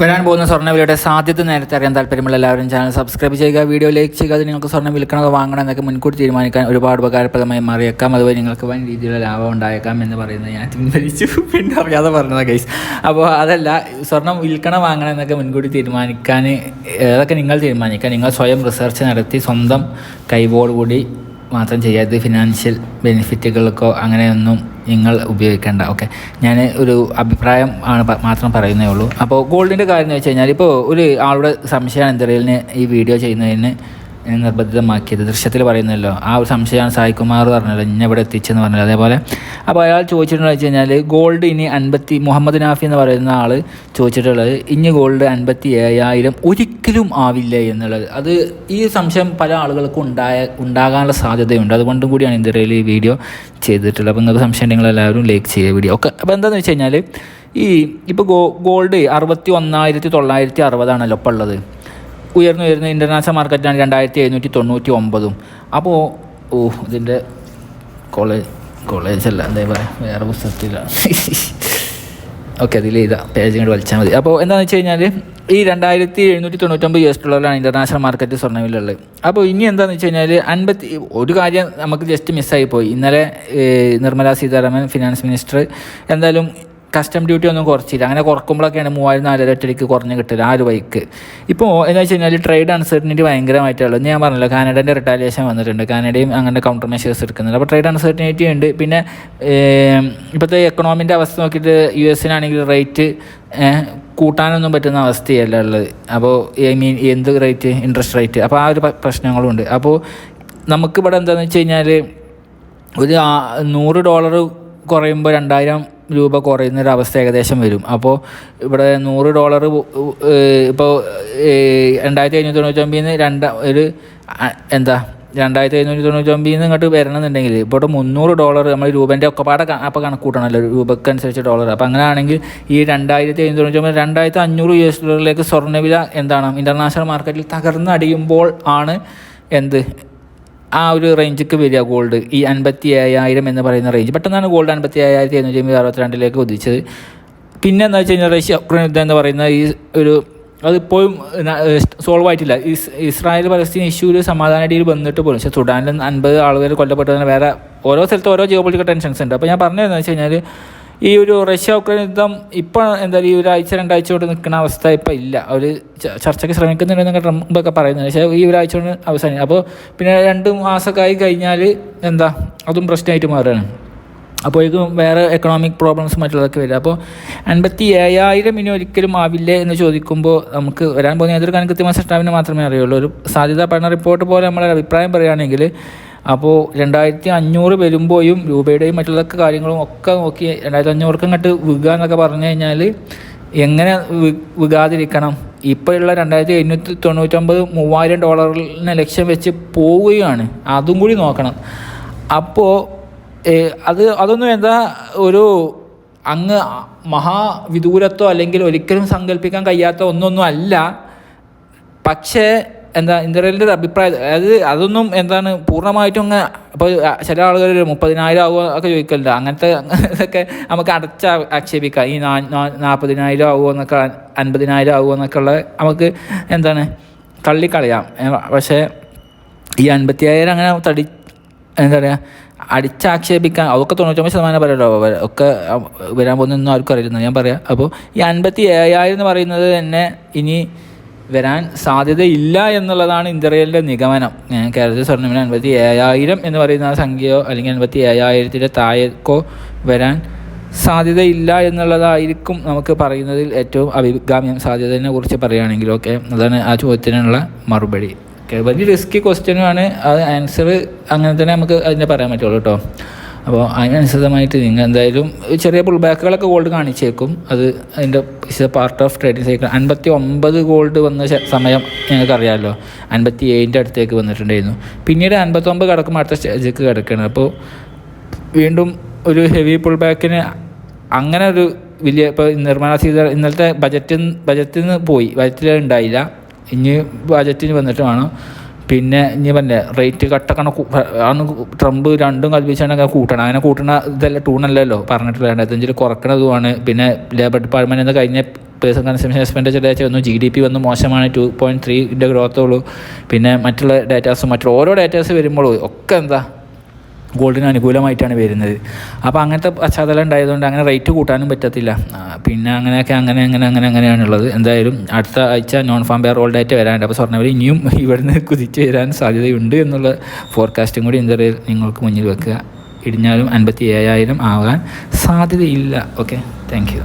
വരാൻ പോകുന്ന സ്വർണവിലയുടെ സാധ്യത നേരത്തെ അറിയാൻ താല്പര്യമുള്ള എല്ലാവരും ചാനൽ സബ്സ്ക്രൈബ് ചെയ്യുക വീഡിയോ ലൈക്ക് ചെയ്യുക അത് നിങ്ങൾക്ക് സ്വർണം വിൽക്കണമോ വാങ്ങണം എന്നൊക്കെ മുൻകൂട്ടി തീരുമാനിക്കാൻ ഒരുപാട് ഉപകാരപ്രദമായി മാറിയേക്കാം. അതുപോലെ നിങ്ങൾക്ക് വൻ രീതിയിലുള്ള ലാഭം ഉണ്ടായേക്കാം എന്ന് പറയുന്നത് ഞാൻ പിൻവലിച്ചു പിന്നെ അറിയാതെ പറഞ്ഞത് ഗൈസ് അപ്പോൾ അതല്ല സ്വർണം വിൽക്കണം വാങ്ങണം എന്നൊക്കെ മുൻകൂട്ടി തീരുമാനിക്കാൻ അതൊക്കെ നിങ്ങൾ തീരുമാനിക്കുക. നിങ്ങൾ സ്വയം റിസർച്ച് നടത്തി സ്വന്തം കൈവോടുകൂടി മാത്രം ചെയ്യാതെ ഫിനാൻഷ്യൽ ബെനിഫിറ്റുകൾക്കോ അങ്ങനെയൊന്നും നിങ്ങൾ ഉപയോഗിക്കേണ്ട ഓക്കെ ഞാൻ ഒരു അഭിപ്രായം ആണ് മാത്രം പറയുന്നേ ഉള്ളൂ. അപ്പോൾ ഗോൾഡിന്റെ കാര്യം എന്ന് വെച്ച് കഴിഞ്ഞാൽ ഇപ്പോൾ ഒരു ആളുടെ സംശയമാണ് എന്തെങ്കിലും ഈ വീഡിയോ ചെയ്യുന്നതിന്. നിർബന്ധിതമാക്കിയത്. ദൃശ്യത്തിൽ പറയുന്നല്ലോ ആ ഒരു സംശയമാണ് സായികുമാർ പറഞ്ഞല്ലോ ഇന്നെ ഇവിടെ എത്തിച്ചെന്ന് പറഞ്ഞല്ലോ. അതേപോലെ അപ്പോൾ അയാൾ ചോദിച്ചിട്ടുണ്ടെന്ന് വെച്ച് കഴിഞ്ഞാൽ ഗോൾഡ് ഇനി അൻപത്തി മുഹമ്മദ് നാഫി എന്ന് പറയുന്ന ആൾ ചോദിച്ചിട്ടുള്ളത് ഇനി ഗോൾഡ് അൻപത്തി ഏഴായിരം ഒരിക്കലും ആവില്ല എന്നുള്ളത്. അത് ഈ സംശയം പല ആളുകൾക്കും ഉണ്ടായ ഉണ്ടാകാനുള്ള സാധ്യതയുണ്ട്. അതുകൊണ്ടും കൂടിയാണ് ഇന്ത്യയിൽ ഈ വീഡിയോ ചെയ്തിട്ടുള്ളത്. അപ്പോൾ നിങ്ങൾക്ക് സംശയം നിങ്ങൾ എല്ലാവരും ലൈക്ക് ചെയ്യുക വീഡിയോ ഒക്കെ അപ്പോൾ എന്താണെന്ന് വെച്ച് കഴിഞ്ഞാൽ ഈ ഇപ്പോൾ ഗോ ഗോൾഡ് അറുപത്തി ഒന്നായിരത്തി തൊള്ളായിരത്തി അറുപതാണല്ലോ ഇപ്പോൾ ഉള്ളത്. ഉയർന്നു വരുന്ന ഇന്റർനാഷണൽ മാർക്കറ്റാണ് രണ്ടായിരത്തി എഴുന്നൂറ്റി തൊണ്ണൂറ്റി ഒമ്പതും അപ്പോൾ ഓ ഇതിന്റെ കോളേജ് കോളേജല്ല എന്താ പറയുക? വേറെ പുസ്തകത്തിലാണ് ഓക്കെ അതിൽ ഇതാ പേജ് ഇങ്ങോട്ട് വലിച്ചാൽ മതി. അപ്പോൾ എന്താണെന്ന് വെച്ച് കഴിഞ്ഞാൽ ഈ രണ്ടായിരത്തി എഴുന്നൂറ്റി തൊണ്ണൂറ്റൊമ്പത് യു എസ് ഡോളറിലാണ് ഇന്റർനാഷണൽ മാർക്കറ്റ് സ്വർണവിലുള്ളത് അപ്പോൾ ഇനി എന്താണെന്ന് വെച്ച് കഴിഞ്ഞാൽ അൻപത്തി ഒരു കാര്യം നമുക്ക് ജസ്റ്റ് മിസ്സായി പോയി. ഇന്നലെ നിർമ്മലാ സീതാരാമൻ ഫിനാൻസ് മിനിസ്റ്റർ എന്തായാലും കസ്റ്റം ഡ്യൂട്ടി ഒന്നും കുറച്ചില്ല. അങ്ങനെ കുറക്കുമ്പോഴൊക്കെയാണ് മൂവായിരം നാലര ഒറ്റയ്ക്ക് കുറഞ്ഞ് കിട്ടില്ല ആ ഒരു ബൈക്ക് ഇപ്പോൾ എന്താ വെച്ച് കഴിഞ്ഞാൽ ട്രേഡ് അൺസർട്ടനിറ്റി ഭയങ്കരമായിട്ടുള്ളത് ഞാൻ പറഞ്ഞല്ലോ കാനഡന്റെ റിട്ടാലിയേഷൻ വന്നിട്ടുണ്ട്. കാനഡയും അങ്ങനെ കൗണ്ടർ മെഷേഴ്സ് എടുക്കുന്നുണ്ട്. അപ്പോൾ ട്രേഡ് അൺസർട്ടനിറ്റി ഉണ്ട്. പിന്നെ ഇപ്പോഴത്തെ എക്കണോമിന്റെ അവസ്ഥ നോക്കിയിട്ട് യു എസിനാണെങ്കിൽ റേറ്റ് കൂട്ടാനൊന്നും പറ്റുന്ന അവസ്ഥയല്ല ഉള്ളത്. അപ്പോൾ ഐ മീൻ എന്ത് റേറ്റ് ഇൻട്രസ്റ്റ് റേറ്റ് അപ്പോൾ ആ ഒരു പ്രശ്നങ്ങളുണ്ട് അപ്പോൾ നമുക്കിവിടെ എന്താണെന്ന് വെച്ച് കഴിഞ്ഞാൽ ഒരു നൂറ് ഡോളർ കുറയുമ്പോൾ രണ്ടായിരം രൂപ കുറയുന്നൊരവസ്ഥ ഏകദേശം വരും. അപ്പോൾ ഇവിടെ നൂറ് ഡോളർ ഇപ്പോൾ രണ്ടായിരത്തി അഞ്ഞൂറ്റി തൊണ്ണൂറ്റൊമ്പതിൽ നിന്ന് രണ്ട ഒരു എന്താ രണ്ടായിരത്തി അഞ്ഞൂറ്റി തൊണ്ണൂറ്റൊമ്പതിൽ നിന്ന് ഇങ്ങോട്ട് വരണമെന്നുണ്ടെങ്കിൽ ഇപ്പോൾ മുന്നൂറ് ഡോളർ നമ്മൾ രൂപേന്റെ ഒക്കെ പാടെ അപ്പോൾ കണക്ക് കൂട്ടണമല്ലോ രൂപക്ക് അനുസരിച്ച് ഡോളർ അപ്പോൾ അങ്ങനെ ആണെങ്കിൽ ഈ രണ്ടായിരത്തി അഞ്ഞൂറ്റി തൊണ്ണൂറ്റൊമ്പത് രണ്ടായിരത്തി അഞ്ഞൂറ് യു എസ് ഡോളറിലേക്ക് സ്വർണവില എന്താണ്? ഇന്റർനാഷണൽ മാർക്കറ്റിൽ തകർന്നടിയുമ്പോൾ ആണ് എന്ത്? ആ ഒരു റേഞ്ചിക്ക് വരിക ഗോൾഡ് ഈ അൻപത്തി ഏഴായിരം എന്ന് പറയുന്ന റേഞ്ച് പെട്ടെന്നാണ് ഗോൾഡ് അൻപത്തി ഏഴായിരത്തി എണ്ണൂറ്റി അമ്പത് അറുപത്തിരണ്ടിലേക്ക് ഉദിച്ചത്. പിന്നെ എന്താ വെച്ച് കഴിഞ്ഞാൽ റഷ്യ ഉക്രൈൻ യുദ്ധം എന്ന് പറയുന്ന ഈ ഒരു അതിപ്പോഴും സോൾവ് ആയിട്ടില്ല. ഇസ് ഇസ്രായേൽ പലസ്തീൻ ഇഷ്യൂവിൽ സമാധാന ഡീൽ വന്നിട്ട് പോലും. പക്ഷേ സുഡാനിൽ അൻപത് ആളുകൾ കൊല്ലപ്പെട്ടതിന് വേറെ ഓരോ സ്ഥലത്ത് ഓരോ ജിയോ പൊളിറ്റിക്കൽ ടെൻഷൻസ് ഉണ്ട്. അപ്പോൾ ഞാൻ പറഞ്ഞതെന്ന് വെച്ച് കഴിഞ്ഞാൽ ഈ ഒരു റഷ്യ ഉക്രൈൻ യുദ്ധം ഇപ്പോൾ എന്തായാലും ഈ ആഴ്ച രണ്ടാഴ്ച കൊണ്ട് നിൽക്കുന്ന അവസ്ഥ ഇപ്പോൾ ഇല്ല. അവർ ചർച്ചയ്ക്ക് ശ്രമിക്കുന്നുണ്ടെന്നൊക്കെ ട്രംപൊക്കെ പറയുന്നത് പക്ഷേ ഈ ഒരാഴ്ച കൊണ്ട് അവസാനം അപ്പോൾ പിന്നെ രണ്ട് മാസമൊക്കെ ആയി കഴിഞ്ഞാൽ എന്താ അതും പ്രശ്നമായിട്ട് മാറുകയാണ്. അപ്പോഴേക്കും വേറെ എക്കണോമിക് പ്രോബ്ലംസ് മറ്റുള്ളതൊക്കെ വരിക. അപ്പോൾ അൻപത്തി ഏഴായിരം ഇനി ഒരിക്കലും ആവില്ലേ എന്ന് ചോദിക്കുമ്പോൾ നമുക്ക് വരാൻ പോകുന്ന ഏതൊരു കാര്യം കൃത്യമായ സൃഷ്ടാവിനെ മാത്രമേ അറിയുള്ളൂ. ഒരു സാധ്യതാ പഠന റിപ്പോർട്ട് പോലെ നമ്മളെ അഭിപ്രായം പറയുകയാണെങ്കിൽ അപ്പോൾ രണ്ടായിരത്തി അഞ്ഞൂറ് വരുമ്പോഴും രൂപയുടെയും മറ്റുള്ളതൊക്കെ കാര്യങ്ങളും ഒക്കെ നോക്കി രണ്ടായിരത്തി അഞ്ഞൂർക്ക് ഇങ്ങോട്ട് വിൽക്കുക എന്നൊക്കെ പറഞ്ഞു കഴിഞ്ഞാൽ എങ്ങനെ വികാതിരിക്കണം? ഇപ്പോഴുള്ള രണ്ടായിരത്തി എണ്ണൂറ്റി തൊണ്ണൂറ്റൊമ്പത് മൂവായിരം ഡോളറിനെ ലക്ഷ്യം വെച്ച് പോവുകയാണ്. അതും കൂടി നോക്കണം. അപ്പോൾ അത് അതൊന്നും എന്താ ഒരു അങ്ങ് മഹാവിദൂരത്തോ അല്ലെങ്കിൽ ഒരിക്കലും സങ്കല്പിക്കാൻ കഴിയാത്ത ഒന്നൊന്നും അല്ല. പക്ഷേ എന്താ ഇന്ത്യയിലെ അഭിപ്രായം അതായത് അതൊന്നും എന്താണ് പൂർണമായിട്ടും അങ്ങ് ഇപ്പോൾ ചില ആളുകൾ മുപ്പതിനായിരം ആവുക ഒക്കെ ചോദിക്കലുണ്ട്. അങ്ങനത്തെ ഇതൊക്കെ നമുക്ക് അടച്ച ആക്ഷേപിക്കാം. ഈ നാ നാൽപ്പതിനായിരം ആവുമോ എന്നൊക്കെ അൻപതിനായിരം ആവുമോ എന്നൊക്കെ ഉള്ള നമുക്ക് എന്താണ് തള്ളിക്കളയാം. പക്ഷേ ഈ അൻപത്തിയായിരം അങ്ങനെ തടി എന്താ പറയുക അടിച്ചാക്ഷേപിക്കാൻ അതൊക്കെ തൊണ്ണൂറ്റൊമ്പത് ശതമാനം പറയല്ലോ വ- ഒക്കെ വരാൻ പോകുന്നൊന്നും ആർക്കും അറിയില്ല. ഞാൻ പറയാം. അപ്പോൾ ഈ അൻപത്തി ഏഴായിരം എന്ന് പറയുന്നത് തന്നെ ഇനി വരാൻ സാധ്യതയില്ല എന്നുള്ളതാണ് ഇന്ദ്രയലിന്റെ നിഗമനം. കേരളത്തിൽ സ്വർണവില അൻപത്തി ഏഴായിരം എന്ന് പറയുന്ന ആ സംഖ്യയോ അല്ലെങ്കിൽ അൻപത്തി ഏഴായിരത്തിന്റെ താഴേക്കോ വരാൻ സാധ്യതയില്ല എന്നുള്ളതായിരിക്കും നമുക്ക് പറയുന്നതിൽ ഏറ്റവും അഭികാമ്യം സാധ്യതയെ കുറിച്ച് പറയുകയാണെങ്കിൽ ഓക്കെ. അതാണ് ആ ചോദ്യത്തിനുള്ള മറുപടി. ഓക്കെ വലിയ റിസ്കി ക്വസ്റ്റ്യനുമാണ് അത് ആൻസർ അങ്ങനെ തന്നെ നമുക്ക് അതിനെ പറയാൻ പറ്റുള്ളൂ കേട്ടോ. അപ്പോൾ അതിനനുസൃതമായിട്ട് നിങ്ങൾ എന്തായാലും ചെറിയ പുൾ ബാക്കുകളൊക്കെ ഗോൾഡ് കാണിച്ചേക്കും. അത് അതിന്റെ is part of trading cycle അൻപത്തി ഒമ്പത് ഗോൾഡ് വന്ന സമയം ഞങ്ങൾക്ക് അറിയാമല്ലോ അൻപത്തി ഏഴിന്റെ അടുത്തേക്ക് വന്നിട്ടുണ്ടായിരുന്നു. പിന്നീട് അൻപത്തൊമ്പത് കിടക്കുമ്പോൾ അടുത്ത സ്റ്റേജിലേക്ക് കിടക്കുകയാണ്. അപ്പോൾ വീണ്ടും ഒരു ഹെവി പുൾ ബാക്കിന് അങ്ങനെ ഒരു വലിയ ഇപ്പോൾ നിർമ്മാണ സീത ഇന്നലത്തെ ബജറ്റിൽ ബജറ്റിൽ നിന്ന് പോയി ബജറ്റിൽ ഉണ്ടായില്ല. ഇനി ബജറ്റിന് വന്നിട്ട് വേണം. പിന്നെ ഇനി പറഞ്ഞ റേറ്റ് കട്ടൊക്കെ ആണ് ട്രംപ് രണ്ടും കൽപ്പിച്ചാണെങ്കിൽ കൂട്ടണം. അങ്ങനെ കൂട്ടണ ഇതല്ല ടൂണല്ലല്ലോ പറഞ്ഞിട്ടില്ല രണ്ടായിരത്തഞ്ചിൽ കുറക്കണതുമാണ് പിന്നെ ലേബർ ഡിപ്പാർട്ട്മെന്റ് കഴിഞ്ഞ പേഴ്സൺ കൺസംഷൻ എക്സ്പെൻഡിച്ചർ ഡാറ്റ വന്നു ജി ഡി പി വന്ന് മോശമാണ്. ടു പോയിന്റ് ത്രീന്റെ ഗ്രോത്തേ ഉള്ളൂ. പിന്നെ മറ്റുള്ള ഡാറ്റാസും മറ്റുള്ള ഓരോ ഡാറ്റാസ് വരുമ്പോഴും ഒക്കെ എന്താ ഗോൾഡിന് അനുകൂലമായിട്ടാണ് വരുന്നത്. അപ്പോൾ അങ്ങനത്തെ പശ്ചാത്തലം ഉണ്ടായതുകൊണ്ട് അങ്ങനെ റേറ്റ് കൂട്ടാനും പറ്റത്തില്ല. പിന്നെ അങ്ങനെയൊക്കെ അങ്ങനെ അങ്ങനെ അങ്ങനെ അങ്ങനെയാണുള്ളത്. എന്തായാലും അടുത്ത ആഴ്ച non farm payroll date വരാനുണ്ട്. അപ്പോൾ സ്വർണവില ഇനിയും ഇവിടുന്ന് കുതിച്ച് വരാൻ സാധ്യതയുണ്ട് എന്നുള്ള ഫോർകാസ്റ്റും കൂടി എന്താ നിങ്ങൾക്ക് മുന്നിൽ വെക്കുക. ഇടിഞ്ഞാലും അൻപത്തി ഏഴായിരം ആവാൻ സാധ്യതയില്ല. Okay thank